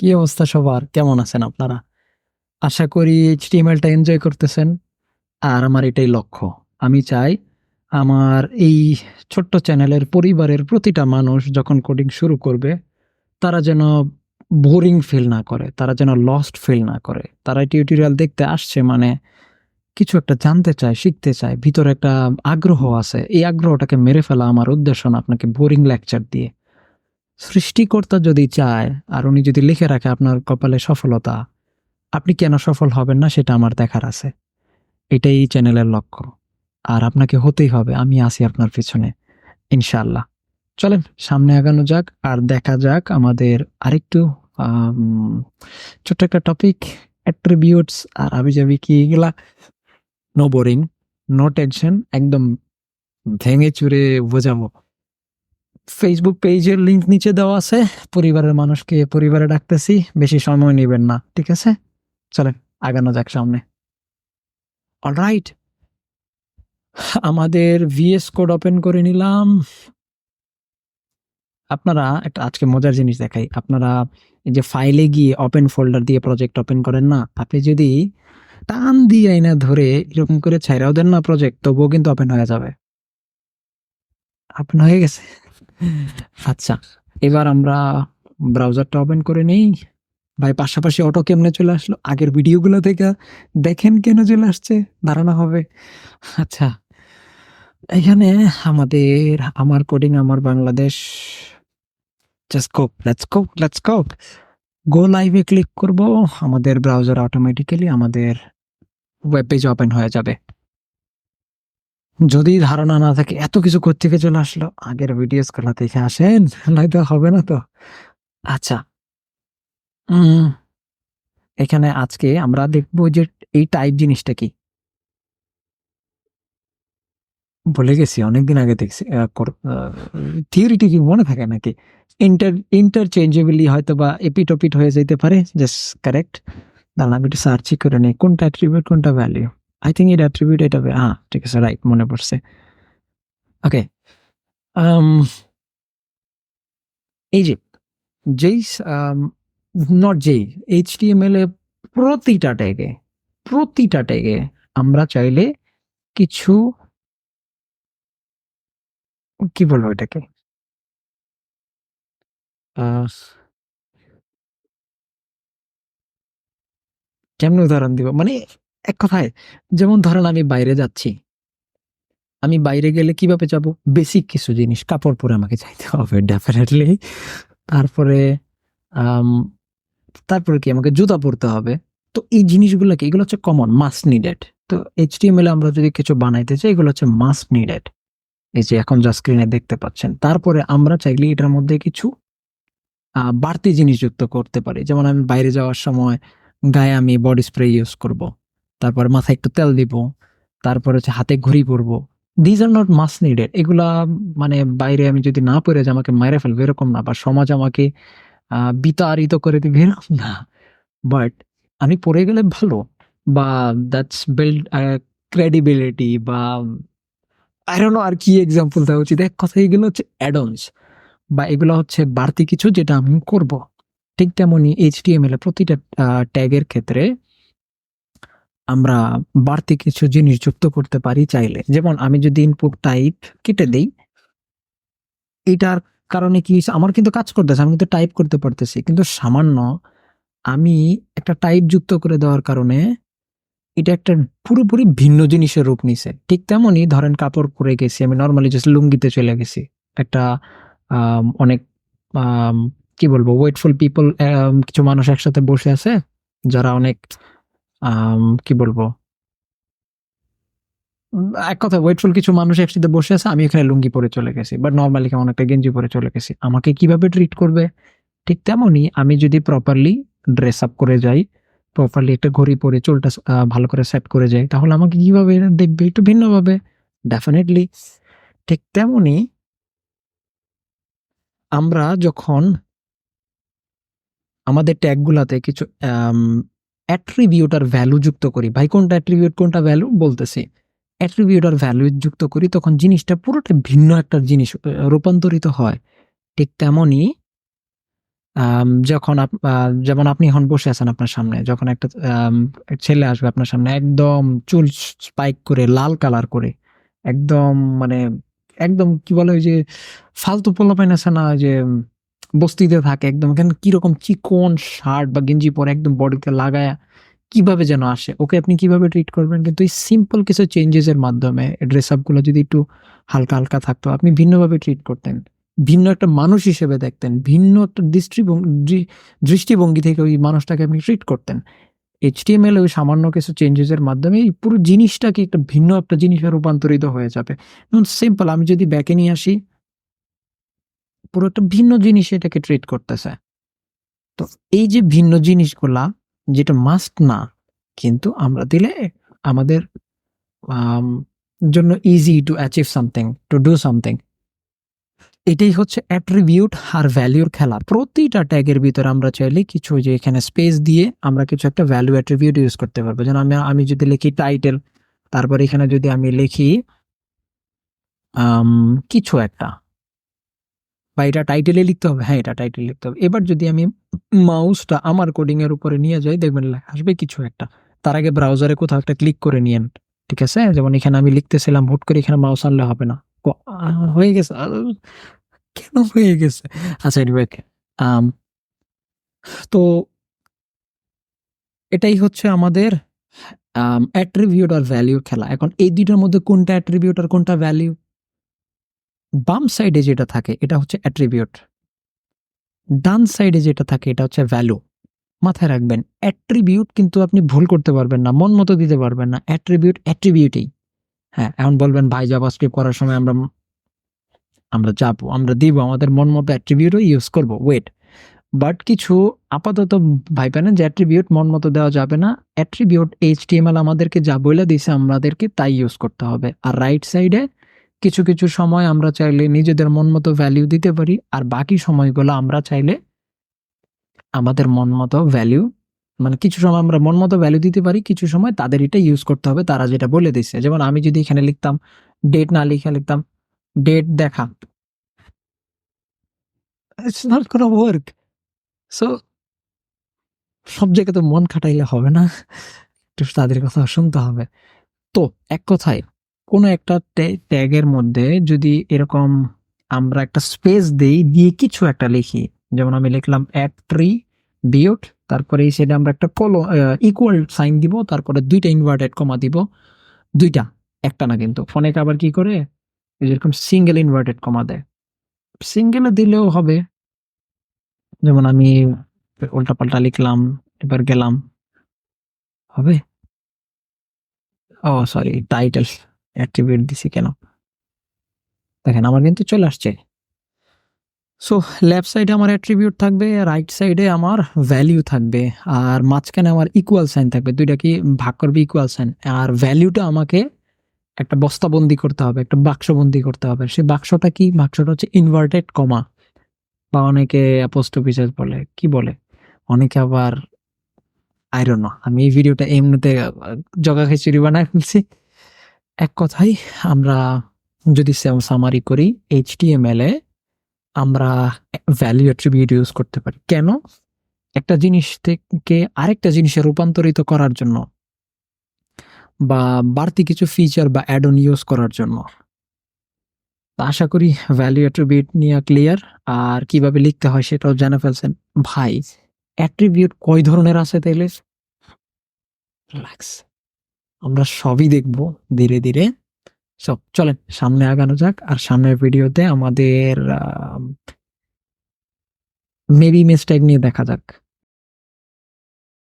কি অবস্থা সবার? কেমন আছেন আপনারা? আশা করি এইচটিএমএলটা এনজয় করতেছেন। আর আমার এটাই লক্ষ্য। আমি চাই আমার এই ছোট্ট চ্যানেলের পরিবারের প্রতিটা মানুষ যখন কোডিং শুরু করবে, তারা যেন বোরিং ফিল না করে, তারা যেন লস্ট ফিল না করে। তারা টিউটোরিয়াল দেখতে আসছে মানে কিছু একটা জানতে চায়, শিখতে চায়, ভিতরে একটা আগ্রহ আছে। এই আগ্রহটাকে মেরে ফেলা আমার উদ্দেশ্য না, আপনাকে বোরিং লেকচার দিয়ে। সৃষ্টিকর্তা যদি চায় আর উনি যদি লিখে রাখে আপনার কপালে সফলতা আপনি কেন সফল হবেন না সেটা আমার দেখার আছে। এটাই এই চ্যানেলের লক্ষ্য। আর আপনাকে হতেই হবে আমি আছি আপনার পিছনে ইনশাল্লাহ চলেন সামনে আগানো যাক আর দেখা যাক আমাদের আরেকটু আম, ছোট্ট একটা টপিক অ্যাট্রিবিউটস আর আবি যাবি কি এগুলা নো বোরিং নো টেনশন একদম ভেঙে চুরে বোঝাবো। ফেসবুক পেজের লিংক নিচে দেওয়া আছে। পরিবারের মানুষকে পরিবারে ডাকতেছি, বেশি সময় নেবেন না, ঠিক আছে? চলেন, আগানো যাক সামনে। অলরাইট আমাদের ভিএস কোড ওপেন করে নিলাম। আপনারা একটা আজকে মজার জিনিস দেখাই। আপনারা এই যে ফাইলে গিয়ে ওপেন ফোল্ডার দিয়ে প্রজেক্ট ওপেন করেন না, আপনি যদি টান দিয়ে না ধরে এরকম করে ছাইরাও দেন না প্রজেক্ট তবুও কিন্তু ওপেন হয়ে যাবে। ওপেন হয়ে গেছে। আচ্ছা এবার আমরা ব্রাউজারটা ওপেন করে নেই। ভাই, পাশাপাশি অটো কেমনে চলে আসলো? আগের ভিডিওগুলো থেকে দেখেন কেন চলে আসছে? ধারণা হবে। আচ্ছা এখানে আমাদের, আমার কোডিং আমার বাংলাদেশ। জাস্ট গো লাইভে ক্লিক করব। আমাদের ব্রাউজার অটোমেটিক্যালি আমাদের ওয়েব পেজ ওপেন হয়ে যাবে। যদি ধারণা না থাকে, এত কিছু থেকে চলে আসলো। আগের ভিডিওসগুলো দেখে আসেন, নয়তো হবে না তো। আচ্ছা। এখানে আজকে আমরা দেখব যে এই টাইপ জিনিসটা কি। ভুলে গেছি, অনেকদিন আগে দেখছি থিওরিটি কি মনে থাকে নাকি? ইন্টার ইন্টারচেঞ্জেবলি হয়তো বা এপিট হয়ে যেতে পারে জাস্ট কারেক্ট দাঁড়ান আমি একটু সার্চই করে নিই, কোনটা অ্যাট্রিবিউট কোনটা ভ্যালিউ আই থিঙ্ক এটা অ্যাট্রিবিউট এটা va- হ্যাঁ ঠিক আছে রাইট মনে পড়ছে। ওকে এই যে যেই নট যেই এইচটিএমএল এ প্রতিটা ট্যাগে প্রতিটা ট্যাগে আমরা চাইলে কিছু কি বলব এটাকে? আহ, কেমন উদাহরণ দিব? মানে এক কথায়, যেমন ধরেন আমি বাইরে যাচ্ছি, আমি বাইরে গেলে কীভাবে যাব? বেসিক কিছু জিনিস, কাপড় পরে আমাকে চাইতে হবে ডেফিনেটলি তারপরে তারপরে কি? আমাকে জুতা পরতে হবে। তো এই জিনিসগুলো কি? এগুলো হচ্ছে কমন মাস্ট নিডেড তো এইচটিএমএল আমরা যদি কিছু বানাইতে চাই, এগুলো হচ্ছে মাস্ট নিডেড এই যে এখন যা স্ক্রিনে দেখতে পাচ্ছেন। তারপরে আমরা চাইলে এটার মধ্যে কিছু বাড়তি জিনিস যুক্ত করতে পারি। যেমন আমি বাইরে যাওয়ার সময় গায়ে আমি বডি স্প্রে ইউজ করব। তারপর মাথায় একটু তেল দিব, তারপর হচ্ছে হাতে ঘড়ি পরবো। These are not must needed এগুলা মানে বাইরে আমি যদি না পরে যে আমাকে মেরে ফেলবে, এরকম না। বা সমাজ আমাকে বিতাড়িত করে দিবে, এরকম না। বাট আমি পড়ে গেলে ভালো। বা দ্যাটস বিল্ড ক্রেডিবিলিটি বা নো আর কি এক্সাম্পল দেওয়া উচিত। এক কথা এগুলো হচ্ছে অ্যাডন্স বা এগুলো হচ্ছে বাড়তি কিছু যেটা আমি করব। ঠিক তেমনি এইচটিএমএল এ প্রতিটা ট্যাগের ক্ষেত্রে আমরা বাড়তি কিছু জিনিস যুক্ত করতে পারি চাইলে। যেমন আমি যদি ইনপুট টাইপ কেটে দেই, এটার কারণে কি আমার কিন্তু কাজ করতেছে, আমি কিন্তু টাইপ করতে পারতেছি। কিন্তু সামান্য আমি একটা টাইপ যুক্ত করে দেওয়ার কারণে এটা একটা পুরোপুরি ভিন্ন জিনিসের রূপ নিছে। ঠিক তেমনই ধরেন কাপড় পরে গেছি, আমি নর্মালি জাস্ট লুঙ্গিতে চলে গেছি। একটা অনেক কি বলব ওয়েটফুল পিপল কিছু মানুষ একসাথে বসে আছে, যারা অনেক কি বলব? এক কথা, ওয়েটফুল কিছু মানুষ একসাথে বসে আছে, আমি এখানে লুঙ্গি পরে চলে গেছি বাট নর্মালি কেমন একটা গেঞ্জি পরে চলে গেছি। আমাকে কীভাবে ট্রিট করবে? ঠিক তেমনই আমি যদি প্রপারলি ড্রেস আপ করে যাই প্রপারলি একটা ঘড়ি পরে, চুলটা ভালো করে সেট করে যাই, তাহলে আমাকে কীভাবে দেখবে? একটু ভিন্নভাবে। ডেফিনেটলি ঠিক তেমনই আমরা যখন আমাদের ট্যাগগুলাতে কিছু অ্যাট্রিবিউট আর ভ্যালু যুক্ত করি ভাই কোনটা অ্যাট্রিবিউট কোনটা ভ্যালু বলতেছি অ্যাট্রিবিউট আর ভ্যালু যুক্ত করি তখন জিনিসটা পুরোটা ভিন্ন একটা জিনিস রূপান্তরিত হয় ঠিক তেমনই যখন যেমন আপনি এখন বসে আছেন আপনার সামনে। যখন একটা ছেলে আসবে আপনার সামনে একদম চুল স্পাইক করে, লাল কালার করে, একদম মানে একদম কি বলে ওই যে ফালতু পোলাপাইন আছে না? যে বস্তিতে থাকে একদম এখানে কীরকম চিকন শার্ট বা গেঞ্জি পরে একদম বডিতে লাগায়া কীভাবে যেন আসে। ওকে আপনি কীভাবে ট্রিট করবেন? কিন্তু এই সিম্পল কিছু চেঞ্জেসের মাধ্যমে ড্রেস আপগুলো যদি একটু হালকা, হালকা থাকতো, আপনি ভিন্নভাবে ট্রিট করতেন। ভিন্ন একটা মানুষ হিসেবে দেখতেন। ভিন্ন একটা দৃষ্টিভঙ্গি দৃষ্টিভঙ্গি থেকে ওই মানুষটাকে আপনি ট্রিট করতেন। HTML এ ওই সামান্য কিছু চেঞ্জেসের মাধ্যমে এই পুরো জিনিসটাকে একটা ভিন্ন একটা জিনিসে রূপান্তরিত হয়ে যাবে। যেমন সিম্পল আমি যদি ব্যাকে নিয়ে আসি পুরো একটা ভিন্ন জিনিস এটাকে ট্রিট করতেছে। তো এই যে ভিন্ন জিনিসগুলা যেটা মাস্ট না, কিন্তু আমরা দিলে আমাদের জন্য easy to achieve something, to do something. এটাই হচ্ছে অ্যাট্রিবিউট আর ভ্যালুর খেলা। প্রতিটা ট্যাগের ভিতরে আমরা চাইলে কিছু যে এখানে স্পেস দিয়ে আমরা কিছু একটা ভ্যালু অ্যাট্রিবিউট ইউজ করতে পারব। যেন আমি আমি যদি লিখি টাইটেল, তারপর এখানে যদি আমি লিখি কিছু একটা। বা এটা টাইটেলে লিখতে হবে? হ্যাঁ, এটা টাইটেলে লিখতে হবে। এবার যদি আমি মাউসটা আমার কোডিং এর উপরে নিয়ে যাই দেখবেন আসবে কিছু একটা। তার আগে ব্রাউজারে কোথাও একটা ক্লিক করে নিয়েন। ঠিক আছে? যেমন এখানে আমি লিখতেছিলাম হুট করে এখানে মাউস আনলে হবে না। হয়ে গেছে। কেন হয়ে গেছে? আচ্ছা এনিওয়ে আম তো এটাই হচ্ছে আমাদের আম অ্যাট্রিবিউট আর ভ্যালুর খেলা। এখন এই ২ টার মধ্যে কোনটা অ্যাট্রিবিউট আর কোনটা ভ্যালু? বাম সাইডে যেটা থাকে এটা হচ্ছে অ্যাট্রিবিউট। ডান সাইডে যেটা থাকে এটা হচ্ছে ভ্যালু। মাথায় রাখবেন অ্যাট্রিবিউট কিন্তু আপনি ভুল করতে পারবেন না। মন মতো দিতে পারবেন না। অ্যাট্রিবিউট অ্যাট্রিবিউটই। হ্যাঁ, এখন বলবেন ভাই জাভাস্ক্রিপ্ট করার সময় আমরা আমরা যাব, আমরা দিব আমাদের মন মতো অ্যাট্রিবিউটও ইউজ করব। ওয়েট। বাট কিছু আপাতত ভাইবেন না যে অ্যাট্রিবিউট মন মতো দেওয়া যাবে না। অ্যাট্রিবিউট HTML আমাদেরকে যা বইলা দিছে আমাদেরকে তাই ইউজ করতে হবে। আর রাইট সাইডে কিছু, কিছু সময় আমরা চাইলে নিজেদের মন মতো ভ্যালিউ দিতে পারি। আর বাকি সময়গুলো আমরা চাইলে আমাদের মন মতো ভ্যালু মানে কিছু সময় আমরা মন মতো ভ্যালু দিতে পারি, কিছু সময় তাদের এটা ইউজ করতে হবে তারা যেটা বলে দিচ্ছে যেমন আমি যদি এখানে লিখতাম ডেট না লিখে লিখতাম ডেট দেখা। Not work. সো সব জায়গায় তো মন খাটাইলে হবে না। একটু তাদের কথা শুনতে হবে। তো এক কথায় কোন একটা ট্যাগের মধ্যে যদি এরকম আমরা একটা স্পেস দেই, দিয়ে কিছু একটা লিখি। যেমন আমি লিখলাম অ্যাট্রিবিউট তারপরে এই সাইডে আমরা একটা কলো ইকুয়াল সাইন দিব। তারপরে দুইটা ইনভার্টেড কমা দিব। দুইটা একটা না কিন্তু। অনেকে আবার কি করে? যেরকম সিঙ্গেল ইনভার্টেড কমা দেয়। সিঙ্গেলে দিলেও হবে। যেমন আমি উল্টাপাল্টা লিখলাম, এবার গেলাম। হবে? ও সরি টাইটেল অ্যাট্রিবিউট দিছি কেন? দেখেন আমার কিন্তু চলে আসছে। সো লেফট সাইডে আমার অ্যাট্রিবিউট থাকবে, রাইট সাইডে আমার ভ্যালু থাকবে। আর মাঝখানে আমার ইকুয়াল সাইন থাকবে। ২ টা কি ভাগ করবে ইকুয়াল সাইন। আর ভ্যালুটা আমাকে একটা বস্তাবন্দী করতে হবে, একটা বাক্সবন্দী করতে হবে। সেই বাক্সটা কি? বাক্সটা হচ্ছে ইনভার্টেড কমা বা অনেকে অ্যাপোস্ট্রোফিস বলে। কি বলে? অনেকে আবার আই ডোন্ট নো। আমি এই ভিডিওটা এমনিতে জগা খিচুড়ি বানায় ফেলছি। এক কথায়, আমরা যদি সামারি করি HTML এ আমরা ভ্যালু অ্যাট্রিবিউট ইউজ করতে পারি। কেন? একটা জিনিস থেকে আরেকটা জিনিসে রূপান্তরিত করার জন্য। বা বাড়তি কিছু ফিচার বা অ্যাড অন ইউজ করার জন্য। আশা করি ভ্যালু অ্যাট্রিবিউট নিয়ে ক্লিয়ার। আর কীভাবে লিখতে হয় সেটাও জেনে ফেলছেন। ভাই অ্যাট্রিবিউট কয় ধরনের আছে তাইলে? রিল্যাক্স। আমরা সবই দেখব ধীরে, ধীরে। সব চলেন সামনে আগানো যাক। আর সামনের ভিডিওতে আমাদের মেবি মিস্টেক নিয়ে দেখা যাক।